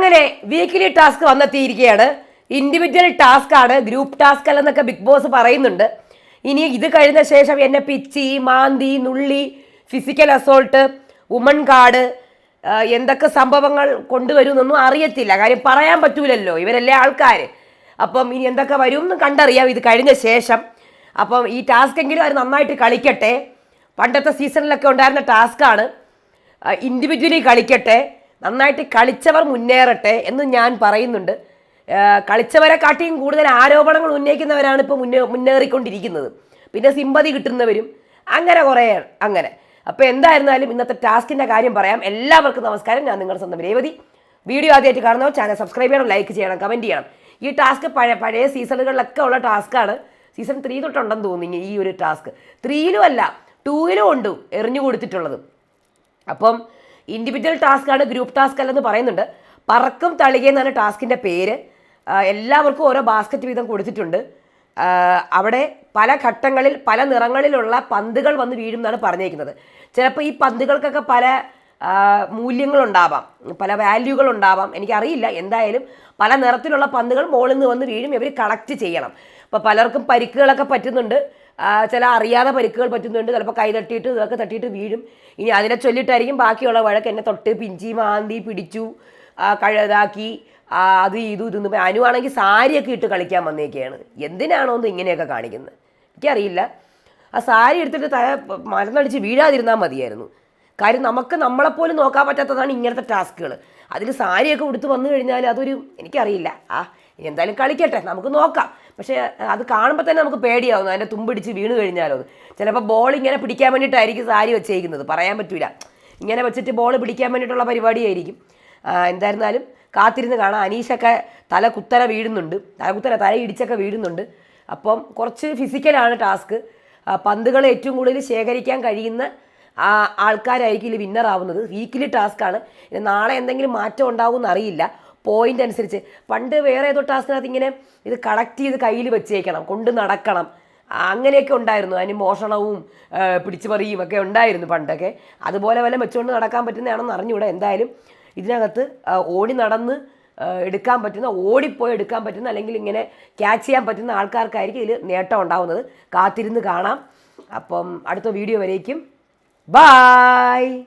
അങ്ങനെ weekly task വന്നെത്തിയിരിക്കുകയാണ്. Individual task ആണ് ഗ്രൂപ്പ് ടാസ്ക് അല്ലെന്നൊക്കെ ബിഗ് ബോസ് പറയുന്നുണ്ട്. ഇനി ഇത് കഴിഞ്ഞ ശേഷം എന്നെ പിച്ചി മാന്തി നുള്ളി ഫിസിക്കൽ അസോൾട്ട് ഉമൺ കാർഡ് എന്തൊക്കെ സംഭവങ്ങൾ കൊണ്ടുവരുമെന്നൊന്നും അറിയത്തില്ല. കാര്യം പറയാൻ പറ്റൂലല്ലോ ഇവരല്ലേ ആൾക്കാർ അപ്പം ഇനി എന്തൊക്കെ വരും എന്ന് കണ്ടറിയാം ഇത് കഴിഞ്ഞ ശേഷം. അപ്പം ഈ ടാസ്ക് എങ്കിലും അവർ നന്നായിട്ട് കളിക്കട്ടെ. പണ്ടത്തെ സീസണിലൊക്കെ ഉണ്ടായിരുന്ന ടാസ്ക്കാണ് ഇൻഡിവിജ്വലി കളിക്കട്ടെ. നന്നായിട്ട് കളിച്ചവർ മുന്നേറട്ടെ എന്ന് ഞാൻ പറയുന്നുണ്ട്. കളിച്ചവരെ കാട്ടിയും കൂടുതൽ ആരോപണങ്ങൾ ഉന്നയിക്കുന്നവരാണ് ഇപ്പോൾ മുന്നേ മുന്നേറിക്കൊണ്ടിരിക്കുന്നത്. പിന്നെ സിമ്പതി കിട്ടുന്നവരും അങ്ങനെ കുറേ അങ്ങനെ. അപ്പോൾ എന്തായിരുന്നാലും ഇന്നത്തെ ടാസ്കിന്റെ കാര്യം പറയാം. എല്ലാവർക്കും നമസ്കാരം. ഞാൻ നിങ്ങളുടെ സ്വന്തം രേവതി. വീഡിയോ ആദ്യമായിട്ട് കാണുന്നവർ ചാനൽ സബ്സ്ക്രൈബ് ചെയ്യണം ലൈക്ക് ചെയ്യണം കമന്റ് ചെയ്യണം. ഈ ടാസ്ക് പഴയ പഴയ സീസണുകളിലൊക്കെ ഉള്ള ടാസ്ക്കാണ് സീസൺ ത്രീ തൊട്ടുണ്ടെന്ന് തോന്നി ഈ ഒരു ടാസ്ക്. ത്രീയിലും അല്ല ടൂയിലും ഉണ്ട് എറിഞ്ഞു കൊടുത്തിട്ടുള്ളത്. അപ്പം ഇൻഡിവിജ്വൽ ടാസ്ക് ആണ് ഗ്രൂപ്പ് ടാസ്ക് അല്ലെന്ന് പറയുന്നുണ്ട്. പറക്കും തളിക എന്നാണ് ടാസ്കിന്റെ പേര്. എല്ലാവർക്കും ഓരോ ബാസ്ക്കറ്റ് വീതം കൊടുത്തിട്ടുണ്ട്. അവിടെ പല ഘട്ടങ്ങളിൽ പല നിറങ്ങളിലുള്ള പന്തുകൾ വന്ന് വീഴും എന്നാണ് പറഞ്ഞേക്കുന്നത്. ചിലപ്പോൾ ഈ പന്തുകൾക്കൊക്കെ പല മൂല്യങ്ങളുണ്ടാവാം പല വാല്യൂകൾ ഉണ്ടാവാം എനിക്കറിയില്ല എന്തായാലും പല നിറത്തിലുള്ള പന്തുകൾ മുകളിൽ നിന്ന് വന്ന് വീഴും ഇവർ കളക്ട് ചെയ്യണം. അപ്പോൾ പലർക്കും പരിക്കുകളൊക്കെ പറ്റുന്നുണ്ട്. ചില അറിയാതെ പരിക്കുകൾ പറ്റുന്നുണ്ട്. ചിലപ്പോൾ കൈ തട്ടിയിട്ട് ഇതൊക്കെ തട്ടിയിട്ട് വീഴും. ഇനി അതിനെ ചൊല്ലിട്ടായിരിക്കും ബാക്കിയുള്ള വഴക്ക്. എന്നെ തൊട്ട് പിഞ്ചി മാന്തി പിടിച്ചു കഴുതാക്കി അത് ഇതും ഇതെന്ന്. അനുവാണെങ്കിൽ സാരിയൊക്കെ ഇട്ട് കളിക്കാൻ വന്നേക്കെയാണ് എന്തിനാണോ എന്ന് ഇങ്ങനെയൊക്കെ കാണിക്കുന്നത്? എനിക്കറിയില്ല. ആ സാരി എടുത്തിട്ട് തല മരുന്നടിച്ച് വീഴാതിരുന്നാൽ മതിയായിരുന്നു. കാര്യം നമുക്ക് നമ്മളെപ്പോലും നോക്കാൻ പറ്റാത്തതാണ് ഇങ്ങനത്തെ ടാസ്കുകൾ അതിൽ സാരിയൊക്കെ ഉടുത്ത് വന്നു കഴിഞ്ഞാൽ അതൊരു എനിക്കറിയില്ല. ആ എന്തായാലും കളിക്കട്ടെ നമുക്ക് നോക്കാം. പക്ഷേ അത് കാണുമ്പോൾ തന്നെ നമുക്ക് പേടിയാവുന്നു അതിന്റെ തുമ്പിടിച്ച് വീണ് കഴിഞ്ഞാലോ. ചിലപ്പോൾ ബോൾ ഇങ്ങനെ പിടിക്കാൻ വേണ്ടിയിട്ടായിരിക്കും സാരി വെച്ചേക്കുന്നത് പറയാൻ പറ്റില്ല ഇങ്ങനെ വെച്ചിട്ട് ബോൾ പിടിക്കാൻ വേണ്ടിയിട്ടുള്ള പരിപാടിയായിരിക്കും. എന്തായിരുന്നാലും കാത്തിരുന്ന് കാണാം. അനീഷൊക്കെ തല കുത്തല വീഴുന്നുണ്ട്. തല കുത്തല തല ഇടിച്ചൊക്കെ വീഴുന്നുണ്ട്. അപ്പം കുറച്ച് ഫിസിക്കലാണ് ടാസ്ക്. പന്തുകൾ ഏറ്റവും കൂടുതൽ ശേഖരിക്കാൻ കഴിയുന്ന ആ ആൾക്കാരായിരിക്കും ഇതിൽ വിന്നർ ആവുന്നത് വീക്കിലി ടാസ്ക്കാണ് ഇനി നാളെ എന്തെങ്കിലും മാറ്റം ഉണ്ടാവും അറിയില്ല. പോയിന്റ് അനുസരിച്ച്. പണ്ട് വേറെ ഏതോ ടാസ്കിനകത്ത് ഇങ്ങനെ ഇത് കളക്ട് ചെയ്ത് കയ്യിൽ വെച്ചേക്കണം. കൊണ്ട് നടക്കണം. അങ്ങനെയൊക്കെ ഉണ്ടായിരുന്നു. അതിന് മോഷണവും പിടിച്ചുപറിയും ഒക്കെ ഉണ്ടായിരുന്നു പണ്ടൊക്കെ. അതുപോലെ വല്ല വെച്ചുകൊണ്ട് നടക്കാൻ പറ്റുന്നതാണെന്ന് അറിഞ്ഞൂടെ എന്തായാലും ഇതിനകത്ത് ഓടി നടന്ന് എടുക്കാൻ പറ്റുന്ന ഓടിപ്പോയി എടുക്കാൻ പറ്റുന്ന അല്ലെങ്കിൽ ഇങ്ങനെ ക്യാച്ച് ചെയ്യാൻ പറ്റുന്ന ആൾക്കാർക്കായിരിക്കും ഇതിൽ നേട്ടം ഉണ്ടാവുന്നത്. കാത്തിരുന്ന് കാണാം. അപ്പം അടുത്ത വീഡിയോ വരേക്കും. Bye!